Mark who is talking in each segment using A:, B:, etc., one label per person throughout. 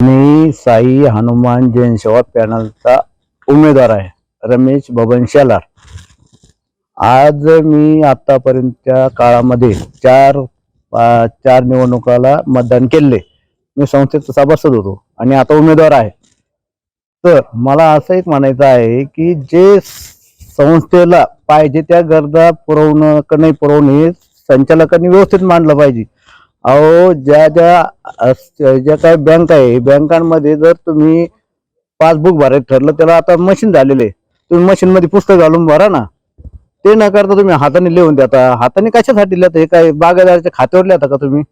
A: मी साई हनुमान जैन सेवा पॅनलचा उमेदवार आहे रमेश बबन शेलार. आज मी आतापर्यंतच्या काळामध्ये चार चार निवडणुकाला मतदान केले. मी संस्थेचा सभासद होतो आणि आता उमेदवार आहे. तर मला असं एक म्हणायचं आहे की जे संस्थेला पाहिजे त्या गरजा पुरवणं का नाही पुरवणे हे संचालकांनी व्यवस्थित मांडलं पाहिजे. अहो ज्या ज्या अस- ज्या काही बँक आहे बँकांमध्ये जर तुम्ही पासबुक भरायचं ठरलं त्याला आता मशीन झालेले आहे. तुम्ही मशीन मध्ये पुस्तक घालून भरा ना. ते न करता तुम्ही हाताने लिहून देता हाताने कशासाठी लिहता? हे काय बागायदाराच्या खात्यावर लिहता का तुम्ही?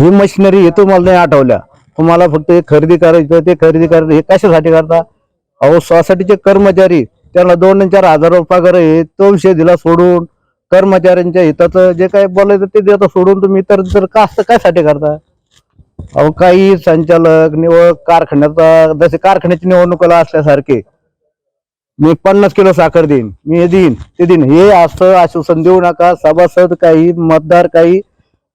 A: ही मशिनरी हे तुम्हाला नाही आठवल्या. तुम्हाला फक्त हे खरेदी करायचं ते खरेदी करायचं हे कशासाठी करता? अहो सोसायटीचे कर्मचारी त्यांना दोन चार हजार रुपये पगार आहे तो विषय दिला सोडून कर्मचाऱ्यांच्या हिताचं जे काही बोलायचं ते देता सोडून तुम्ही इतर तर कास्त कायसाठी करता? अहो काही संचालक निवड कारखान्याचा जसे कारखान्याची निवडणुकाला असल्यासारखे मी पन्नास किलो साखर देईन मी हे देईन ते देईन. हे असं आश्वासन देऊ नका सभासद काही मतदार काही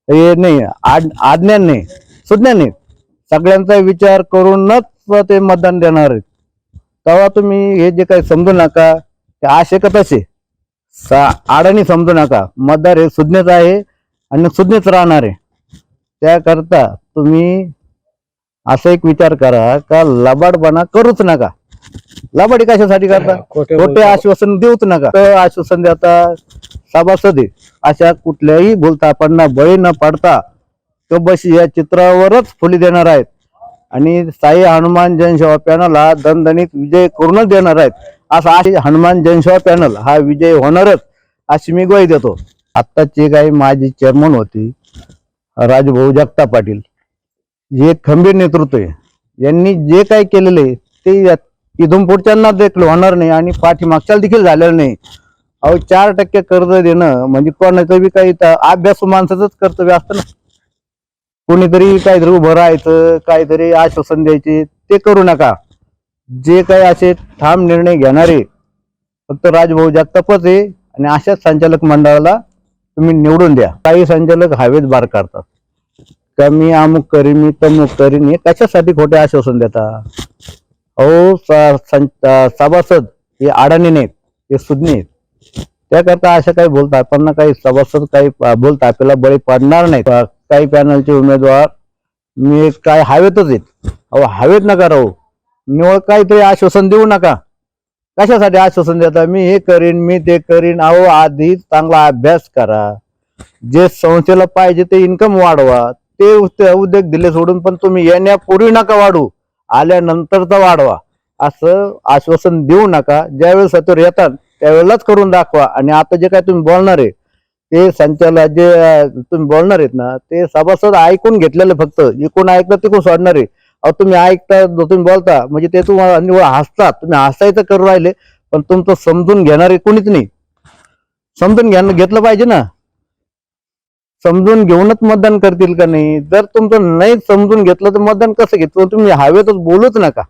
A: हे नाही आड- आज्ञा नाही सुज्ञा नाही. सगळ्यांचा विचार करूनच ते मतदान देणार आहेत. तेव्हा तुम्ही हे जे काही समजू नका ते आशे का तसे? सा आडाणी समजू नका. मतदार हे सुज्ञच आहे आणि सुज्ञच राहणार. आहे त्याकरता तुम्ही असं एक विचार करा का लबाडपणा करूच नका. लबाडी कशासाठी करता? खोटे आश्वासन देऊच नका. तर आश्वासन देता सभासद. अशा कुठल्याही भूलतापांना बळी न पडता तो बशी या चित्रावरच फुली देणार आहेत. आणि साई हनुमान जनसेवा पॅनल हा दणदणीत विजय करूनच देणार आहेत. असा आहे हनुमान जनसेवा पॅनल हा विजय होणारच अशी मी ग्वाही देतो. आत्ताची काही माझी चेअरमन होती राजभाऊ जगताप पाटील. जे खंबीर नेतृत्व आहे यांनी जे काही केलेलं आहे ते या- इथून पुढच्यांना देखील होणार नाही आणि पाठीमागच्याला देखील झालेलं नाही. अहो चार टक्के कर्ज देणं म्हणजे कोणाचं बी काही त- अभ्यासू माणसाचंच कर्तव्य असतं ना. कोणीतरी काहीतरी उभं राहायचं काहीतरी आश्वासन द्यायचे ते करू नका. जे काही असे ठाम निर्णय घेणारे फक्त राजभाऊ जगतापच आहे आणि अशाच संचालक मंडळाला तुम्ही निवडून द्या. काही संचालक हवेत बार काढतात का मी अमुक करीन मी तमुक करीन हे कशासाठी खोटे आश्वासन देता? अहो सभासद हे अडाणी नाहीत हे सुज्ञ आहेत. त्याकरता अशा काही बोलता पण काही सभासद काही बोलता आपल्याला बळी पडणार नाही काही पॅनलचे उमेदवार मी काय हवेतच आहेत. अहो हवेत नका राहू. निवड काहीतरी आश्वासन देऊ नका. कशासाठी आश्वासन देता? मी हे करीन मी ते करीन. अहो आधी चांगला अभ्यास करा. जे संस्थेला पाहिजे ते इन्कम वाढवा. ते उद्योग दिले सोडून पण तुम्ही येण्यापूर्वी नका वाढू. आल्यानंतरचा वाढवा. असं आश्वासन देऊ नका. ज्यावेळेस सतोर येतात त्यावेळेलाच करून दाखवा. आणि आता जे काय तुम्ही बोलणार आहे ते संचालक जे तुम्ही बोलणार आहेत ना ते सभासद ऐकून घेतलेले फक्त. इकून ऐकलं तिकून सोडणार आहे. अहो तुम्ही ऐकता जो तुम्ही बोलता म्हणजे ते तुम्हाला निवड हसतात. तुम्ही हसायचं करू राहिले पण तुमचं समजून घेणारे कोणीच नाही. समजून घ्या घेतलं पाहिजे ना. समजून घेऊनच मतदान करतील का नाही? जर तुमचं नाही समजून घेतलं तर मतदान कसं घेतलं? तुम्ही हवेतच बोलूच नका.